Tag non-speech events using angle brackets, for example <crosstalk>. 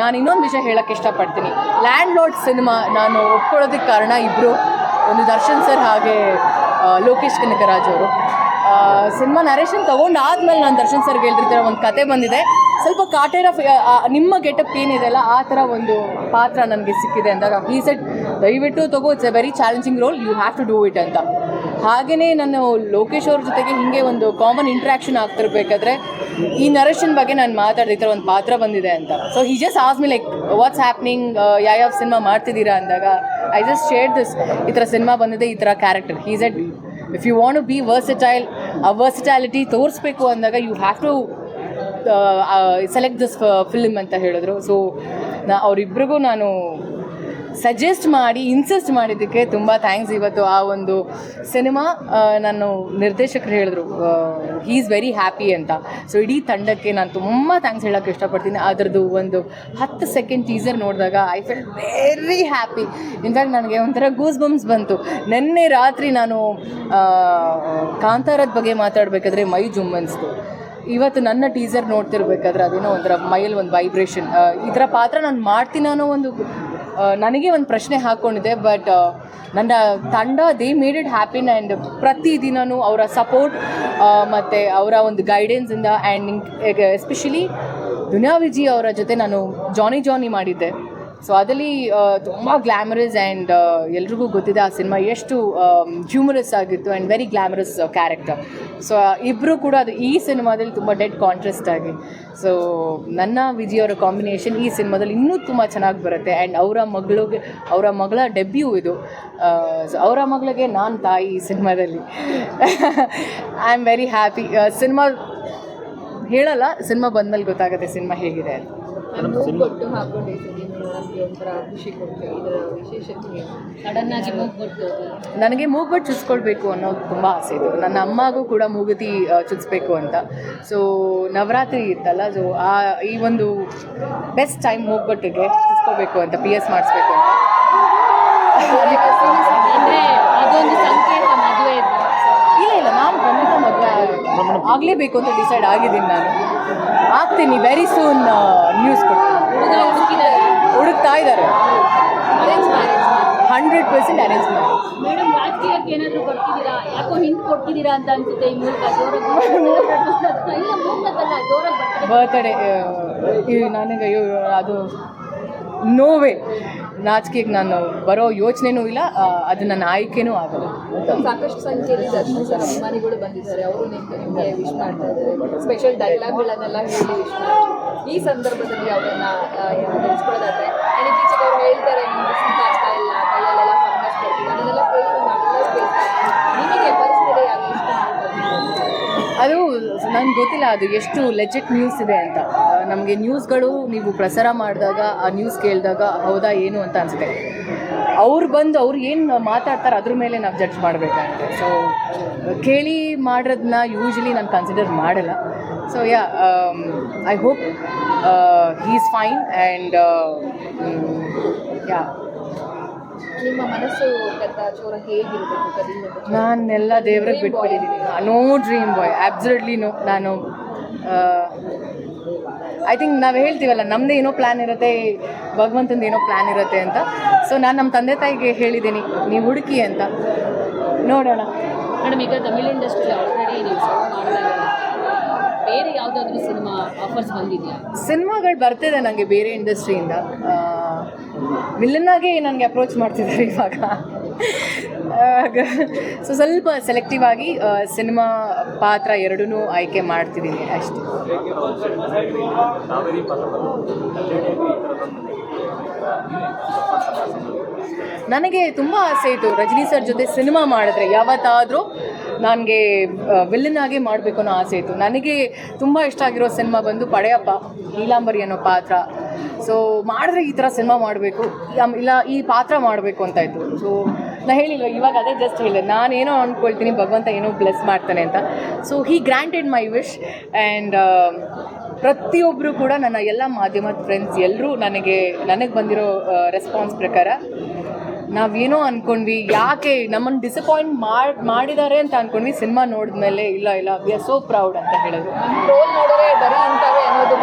ನಾನು ಇನ್ನೊಂದು ವಿಷಯ ಹೇಳಕ್ಕೆ ಇಷ್ಟಪಡ್ತೀನಿ. ಲ್ಯಾಂಡ್ ಲಾರ್ಡ್ ಸಿನಿಮಾ ನಾನು ಒಪ್ಕೊಳ್ಳೋದಕ್ಕೆ ಕಾರಣ ಇಬ್ಬರು ಒಂದು ದರ್ಶನ್ ಸರ್ ಹಾಗೆ ಲೋಕೇಶ್ ಕನಕರಾಜ್ ಅವರು. ಸಿನಿಮಾ ನರೇಶನ್ ತೊಗೊಂಡಾದ್ಮೇಲೆ ನಾನು ದರ್ಶನ್ ಸರ್ಗೆ ಹೇಳ್ತಿರ್ತೀರ, ಒಂದು ಕತೆ ಬಂದಿದೆ. ಸ್ವಲ್ಪ ಕಾಟೇರ ನಿಮ್ಮ ಗೆಟಪ್ ಏನಿದೆಯಲ್ಲ, ಆ ಥರ ಒಂದು ಪಾತ್ರ ನನಗೆ ಸಿಕ್ಕಿದೆ ಅಂದಾಗ ಈ ಸೆಟ್ ದಯವಿಟ್ಟು ತಗೋ it's a very challenging role you have to do it ಅಂತ. ಹಾಗೆಯೇ ನಾನು ಲೋಕೇಶ್ ಅವ್ರ ಜೊತೆಗೆ ಹಿಂಗೆ ಒಂದು ಕಾಮನ್ ಇಂಟ್ರ್ಯಾಕ್ಷನ್ ಆಗ್ತಿರ್ಬೇಕಾದ್ರೆ ಈ ನರೇಶನ್ ಬಗ್ಗೆ ನಾನು ಮಾತಾಡಿದ ಈ ಥರ ಒಂದು ಪಾತ್ರ ಬಂದಿದೆ ಅಂತ. So he just ask me like what's happening ಯಾವ ಸಿನಿಮಾ ಮಾಡ್ತಿದ್ದೀರಾ ಅಂದಾಗ ಐ ಜಸ್ಟ್ ಶೇರ್ ದಿಸ್ ಈ ಥರ ಸಿನಿಮಾ ಬಂದಿದೆ, ಈ ಥರ character is it if you want be versatile ಆ ವರ್ಸಟೈಲಿಟಿ ತೋರಿಸ್ಬೇಕು ಅಂದಾಗ you have to select this film ಅಂತ ಹೇಳಿದ್ರು. ಸೊ ನಾ ಅವರಿಬ್ರಿಗೂ ನಾನು ಸಜೆಸ್ಟ್ ಮಾಡಿ ಇನ್ಸಿಸ್ಟ್ ಮಾಡಿದ್ದಕ್ಕೆ ತುಂಬ ಥ್ಯಾಂಕ್ಸ್ ಇವತ್ತು ಆ ಒಂದು ಸಿನಿಮಾ ನಾನು ನಿರ್ದೇಶಕರು ಹೇಳಿದ್ರು ಹೀ ಈಸ್ ವೆರಿ ಹ್ಯಾಪಿ ಅಂತ. ಸೊ ಇಡೀ ತಂಡಕ್ಕೆ ನಾನು ತುಂಬ ಥ್ಯಾಂಕ್ಸ್ ಹೇಳೋಕ್ಕೆ ಇಷ್ಟಪಡ್ತೀನಿ. ಅದರದ್ದು ಒಂದು ಹತ್ತು ಸೆಕೆಂಡ್ ಟೀಸರ್ ನೋಡಿದಾಗ I felt very happy in fact ನನಗೆ ಒಂಥರ ಗೂಸ್ ಬಂಪ್ಸ್ ಬಂತು. ನಿನ್ನೆ ರಾತ್ರಿ ನಾನು ಕಾಂತಾರದ ಬಗ್ಗೆ ಮಾತಾಡಬೇಕಾದ್ರೆ ಮೈ ಜುಮ್ಮನ್ಸ್ತು. ಇವತ್ತು ನನ್ನ ಟೀಸರ್ ನೋಡ್ತಿರ್ಬೇಕಾದ್ರೆ ಅದೇನೋ ಒಂಥರ ಮೈಯಲ್ಲಿ ಒಂದು ವೈಬ್ರೇಷನ್ ಈ ಥರ ಪಾತ್ರ ನಾನು ಮಾಡ್ತೀನಿ ಒಂದು ನನಗೆ ಒಂದು ಪ್ರಶ್ನೆ ಹಾಕ್ಕೊಂಡಿದೆ ಬಟ್ ನನ್ನ ತಂಡ they made it happen and ಪ್ರತಿದಿನವೂ ಅವರ ಸಪೋರ್ಟ್ ಮತ್ತು ಅವರ ಒಂದು ಗೈಡೆನ್ಸಿಂದ ಆ್ಯಂಡ್ ಎಸ್ಪೆಷಲಿ ದುನಿಯಾ ವಿಜಿ ಅವರ ಜೊತೆ ನಾನು ಜಾನಿ ಜಾನಿ ಮಾಡಿದ್ದೆ. ಸೊ ಅದರಲ್ಲಿ ತುಂಬ ಗ್ಲ್ಯಾಮರಸ್ ಆ್ಯಂಡ್ ಎಲ್ರಿಗೂ ಗೊತ್ತಿದೆ ಆ ಸಿನಿಮಾ ಎಷ್ಟು ಹ್ಯೂಮರಸ್ ಆಗಿತ್ತು and very glamorous character so ಇಬ್ಬರು ಕೂಡ ಅದು ಈ ಸಿನಿಮಾದಲ್ಲಿ ತುಂಬ ಡೆಡ್ ಕಾಂಟ್ರೆಸ್ಟ್ ಆಗಿ. ಸೊ ನನ್ನ ವಿಜಯ್ ಅವರ ಕಾಂಬಿನೇಷನ್ ಈ ಸಿನಿಮಾದಲ್ಲಿ ಇನ್ನೂ ತುಂಬ ಚೆನ್ನಾಗಿ ಬರುತ್ತೆ ಆ್ಯಂಡ್ ಅವರ ಮಗಳಿಗೆ ಅವರ ಮಗಳ ಡೆಬ್ಯೂ ಇದು. ಸೊ ಅವರ ಮಗಳಿಗೆ ನಾನು ತಾಯಿ ಈ ಸಿನಿಮಾದಲ್ಲಿ. I am very happy cinema ಹೇಳಲ್ಲ ಸಿನಿಮಾ ಬಂದಮೇಲೆ ಗೊತ್ತಾಗುತ್ತೆ ಸಿನಿಮಾ ಹೇಗಿದೆ ಅಂತ. ನಮಗೆ ಒಂಥರ ಖುಷಿ ಕೊಡ್ತೀವಿ ಇದರ ವಿಶೇಷತೆ ಏನು ಸಡನ್ ಆಗಿ ಹೋಗ್ಬಿಟ್ಟು ನನಗೆ ಮೂಗ್ಬಟ್ಟು ಚುಚ್ಕೊಳ್ಬೇಕು ಅನ್ನೋದು ತುಂಬ ಆಸೆ ಇತ್ತು. ನನ್ನ ಅಮ್ಮಗೂ ಕೂಡ ಮೂಗುತಿ ಚುಚ್ಚಬೇಕು ಚುಚ್ಬೇಕು ಅಂತ. ಸೊ ನವರಾತ್ರಿ ಇತ್ತಲ್ಲ ಸೊ ಆ ಈ ಒಂದು ಬೆಸ್ಟ್ ಟೈಮ್ ಮೂಗ್ಬಟ್ಟಿಗೆ ಚುಚ್ಕೋಬೇಕು ಅಂತ ಪಿ ಎಸ್ ಮಾಡಿಸ್ಬೇಕು ಅಂತ. ಆಗ್ಲೇಬೇಕು ಅದೊಂದು ಸಂಕೇತ ಮದುವೆ ಇಲ್ಲ ಇಲ್ಲ ನಾನು ಖಂಡಿತ ಮದುವೆ ಆಗಲೇಬೇಕು ಅಂತ ಡಿಸೈಡ್ ಆಗಿದ್ದೀನಿ ನಾನು. ಆಗ್ತೀನಿ ವೆರಿ ಸೂನ್ ನ್ಯೂಸ್ ಏನಾದರೂ ಕೊಡ್ತಿದ್ದೀರಾ? ಯಾಕೋ ಹಿಂಟ್ ಕೊಡ್ತಿದ್ದೀರಾ ಅಂತ ಅನ್ಸುತ್ತೆ ಈ ಮೂಲಕ? ಜೋರಾಗಿ <laughs> ಇಲ್ಲ ಮೂಲಕಲ್ಲ ಜೋರಾಗಿ ಬರ್ತಾರೆ ಬರ್ತ್ಡೇ ನನಗೆ ಅಯ್ಯೋ ಅದು ನೋವೇ ನಾಚಿಕೆಗೆ ನಾನು ಬರೋ ಯೋಚನೆನೂ ಇಲ್ಲ ಅದು ನನ್ನ ಆಯ್ಕೆನೂ ಆಗಲ್ಲ. ಸಾಕಷ್ಟು ಸಂಖ್ಯೆಯಲ್ಲಿ ದರ್ಶನ್ ಸರ್ ಅಭಿಮಾನಿಗಳು ಬಂದಿದ್ದಾರೆ. ಅವರು ನಿಮ್ಗೆ ವಿಶ್ ಮಾಡ್ತಾರೆ. ಇದ್ದಾರೆ ಸ್ಪೆಷಲ್ ಡೈಲಾಗ್ಗಳನ್ನೆಲ್ಲ ಹೇಳಿ ವಿಶ್ ಮಾಡ್ತಾರೆ. ಈ ಸಂದರ್ಭದಲ್ಲಿ ಅವರನ್ನ ನೆನೆಸ್ಕೊಳ್ಳೋದಾದ್ರೆ ನಾನು ಇತ್ತೀಚೆಗೆ ಅವ್ರು ಹೇಳ್ತಾರೆ ನಿಮ್ಗೆ ಸುತ್ತ ಆಗ್ತಾ ಇಲ್ಲ ಕೈಯಲ್ಲೆಲ್ಲ ಫಂಗಸ್ ಬರ್ತಿದೆ ಅದನ್ನೆಲ್ಲ ಕೇಳಿ ನಾವೆಲ್ಲ ಸ್ಪೇಸ್ ನಿಮಗೆ ಪರಿಸ್ಥಿತಿ ಯಾಕೆ ಇಷ್ಟ ಅದು ನನಗೆ ಗೊತ್ತಿಲ್ಲ, ಅದು ಎಷ್ಟು ಲೆಜೆಟ್ ನ್ಯೂಸ್ ಇದೆ ಅಂತ. ನಮಗೆ ನ್ಯೂಸ್ಗಳು ನೀವು ಪ್ರಸಾರ ಮಾಡಿದಾಗ, ಆ ನ್ಯೂಸ್ ಕೇಳಿದಾಗ ಹೌದಾ, ಏನು ಅಂತ ಅನಿಸುತ್ತೆ. ಅವ್ರು ಬಂದು ಅವ್ರು ಏನು ಮಾತಾಡ್ತಾರೆ ಅದ್ರ ಮೇಲೆ ನಾವು ಜಡ್ಜ್ ಮಾಡಬೇಕಾಗುತ್ತೆ. ಸೊ ಕೇಳಿ ಮಾಡೋದನ್ನ ಯೂಶ್ವಲಿ ನಾನು ಕನ್ಸಿಡರ್ ಮಾಡಲ್ಲ. So yeah I hope he is fine and yeah ನಿಮ್ಮ ಮನಸ್ಸು ಚೋರ ಹೇಗಿರಬೇಕು ನಾನೆಲ್ಲ ದೇವ್ರಿಗೆ ಬಿಟ್ಕೊಂಡಿದ್ದೀನಿ no dream boy absolutely no ನಾನು ಐ ಥಿಂಕ್ ನಾವು ಹೇಳ್ತೀವಲ್ಲ ನಮ್ಮದೇ ಏನೋ ಪ್ಲ್ಯಾನ್ ಇರುತ್ತೆ ಭಗವಂತಂದು ಏನೋ ಪ್ಲ್ಯಾನ್ ಇರುತ್ತೆ ಅಂತ. ಸೊ ನಾನು ನಮ್ಮ ತಂದೆ ತಾಯಿಗೆ ಹೇಳಿದ್ದೀನಿ ನೀವು ಹುಡುಕಿ ಅಂತ. ನೋಡೋಣ. ಮೇಡಮ್ ಈಗ ತಮಿಳ್ ಇಂಡಸ್ಟ್ರಿ ಆಲ್ರೆಡಿ ನೀವು ಬೇರೆ ಯಾವುದಾದ್ರೂ ಸಿನಿಮಾ ಆಫರ್ಸ್ ಬಂದಿದೆಯಾ? ಸಿನಿಮಾಗಳು ಬರ್ತಿದೆ ನನಗೆ ಬೇರೆ ಇಂಡಸ್ಟ್ರಿಯಿಂದ ವಿಲ್ಲನ್ನಾಗೆ ನನಗೆ ಅಪ್ರೋಚ್ ಮಾಡ್ತಿದ್ದಾರೆ ಇವಾಗ. ಸೊ ಸ್ವಲ್ಪ ಸೆಲೆಕ್ಟಿವ್ ಆಗಿ ಸಿನಿಮಾ ಪಾತ್ರ ಎರಡೂ ಆಯ್ಕೆ ಮಾಡ್ತಿದ್ದೀನಿ ಅಷ್ಟೇ. ನನಗೆ ತುಂಬ ಆಸೆ ಇತ್ತು ರಜನಿ ಸರ್ ಜೊತೆ ಸಿನಿಮಾ ಮಾಡಿದ್ರೆ. ಯಾವತ್ತಾದರೂ ನನಗೆ ವಿಲ್ಲನ್ ಆಗಿ ಮಾಡಬೇಕು ಅನ್ನೋ ಆಸೆ ಇತ್ತು. ನನಗೆ ತುಂಬ ಇಷ್ಟ ಆಗಿರೋ ಸಿನಿಮಾ ಬಂದು ಪಡೆಯಪ್ಪ, ನೀಲಾಂಬರಿ ಅನ್ನೋ ಪಾತ್ರ. ಸೊ ಮಾಡಿದ್ರೆ ಈ ಥರ ಸಿನಿಮಾ ಮಾಡಬೇಕು. ಇಲ್ಲ, ಈ ಪಾತ್ರ ಮಾಡಬೇಕು ಅಂತ ಇತ್ತು. ಸೊ ನಾ ಹೇಳಿಲ್ವ, ಇವಾಗ ಅದೇ ಜಸ್ಟ್ ಹೇಳಿದೆ. ನಾನೇನೋ ಅಂದ್ಕೊಳ್ತೀನಿ ಭಗವಂತ ಏನೋ ಬ್ಲೆಸ್ ಮಾಡ್ತಾನೆ ಅಂತ. So he granted my wish and ಪ್ರತಿಯೊಬ್ಬರು ಕೂಡ ನನ್ನ ಎಲ್ಲ ಮಾಧ್ಯಮದ ಫ್ರೆಂಡ್ಸ್ ಎಲ್ಲರೂ ನನಗೆ ನನಗೆ ಬಂದಿರೋ ರೆಸ್ಪಾನ್ಸ್ ಪ್ರಕಾರ ನಾವೇನೋ ಅಂದ್ಕೊಂಡ್ವಿ ಯಾಕೆ ನಮ್ಮನ್ನು ಡಿಸಪಾಯಿಂಟ್ ಮಾಡಿ ಮಾಡಿದ್ದಾರೆ ಅಂತ ಅಂದ್ಕೊಂಡ್ವಿ ಸಿನಿಮಾ ನೋಡಿದ್ಮೇಲೆ, ಇಲ್ಲ ಇಲ್ಲ ವಿ ಆರ್ ಸೋ ಪ್ರೌಡ್ ಅಂತ ಹೇಳೋದು. ರೋಲ್ ನೋಡಿದ್ರೆ ಬರೀ ಅಂತಾರೆ ಅನ್ನೋದು